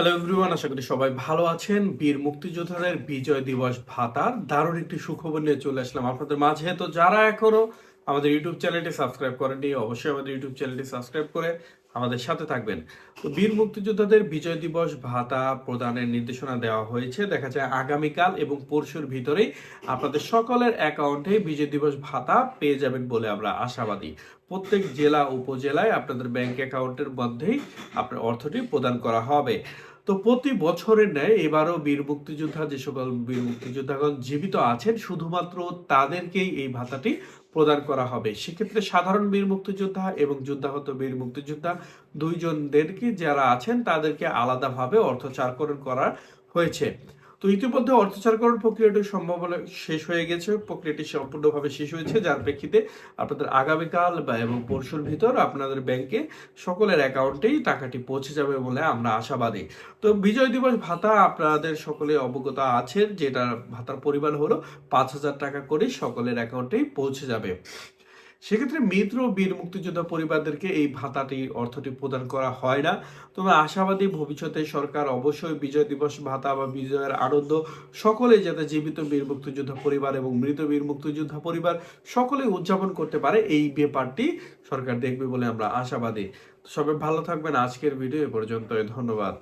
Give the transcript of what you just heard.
Hello everyone আশা করি সবাই ভালো আছেন। বীর মুক্তিযোদ্ধাদের বিজয় দিবস ভাতার দারুণ একটি সুখবর নিয়ে চলে আসলাম আপনাদের মাঝে। তো যারা এখনও আমাদের ইউটিউব চ্যানেলটি সাবস্ক্রাইব করেননি, অবশ্যই আমাদের ইউটিউব চ্যানেলটি সাবস্ক্রাইব করে আমাদের সাথে থাকবেন। তো বীর মুক্তিযোদ্ধাদের বিজয় দিবস ভাতা প্রদানের নির্দেশনা দেওয়া হয়েছে। দেখা যায় আগামীকাল এবং পরশুর ভিতরেই আপনাদের সকলের অ্যাকাউন্টে বিজয় দিবস ভাতা পেয়ে যাবেন বলে আমরা আশাবাদী। প্রত্যেক জেলা, উপজেলায় আপনাদের ব্যাংক অ্যাকাউন্টের মধ্যেই আপনার অর্থটি প্রদান করা হবে। তো প্রতি বছরের ন্যায় এবারও বীর মুক্তিযোদ্ধা, যে সকল বীর মুক্তিযোদ্ধাগণ জীবিত আছেন, শুধুমাত্র তাদেরকেই এই ভাতাটি প্রদান করা হবে। সেক্ষেত্রে সাধারণ বীর মুক্তিযোদ্ধা এবং যুদ্ধাহত বীর মুক্তিযোদ্ধা দুইজনদেরকে যারা আছেন, তাদেরকে আলাদাভাবে অর্থ চারকরণ করা হয়েছে। তো ইতিমধ্যে অর্থচারকরণ প্রক্রিয়াটি সম্ভব হলে শেষ হয়ে গেছে। প্রক্রিয়াটি সম্পূর্ণভাবে শেষ হয়েছে, যার প্রেক্ষিতে আপনাদের আগামীকাল বা এবং পরশুর ভিতর আপনাদের ব্যাংকে সকলের অ্যাকাউন্টেই টাকাটি পৌঁছে যাবে বলে আমরা আশাবাদী। তো বিজয় দিবস ভাতা আপনাদের সকলে অবগত আছেন, যেটা ভাতার পরিমাণ হলো পাঁচ হাজার টাকা করে সকলের অ্যাকাউন্টেই পৌঁছে যাবে। সেক্ষেত্রে মৃত বীর মুক্তিযোদ্ধা পরিবারদেরকে এই ভাতাটি, অর্থটি প্রদান করা হয় না। তবে আশাবাদী ভবিষ্যতে সরকার অবশ্যই বিজয় দিবস, ভাতা বা বিজয়ের আনন্দ সকলে যাতে জীবিত বীর মুক্তিযোদ্ধা পরিবার এবং মৃত বীর মুক্তিযোদ্ধা পরিবার সকলে উদযাপন করতে পারে, এই ব্যাপারটি সরকার দেখবে বলে আমরা আশাবাদী। সবাই ভালো থাকবেন। আজকের ভিডিও এ পর্যন্ত ধন্যবাদ।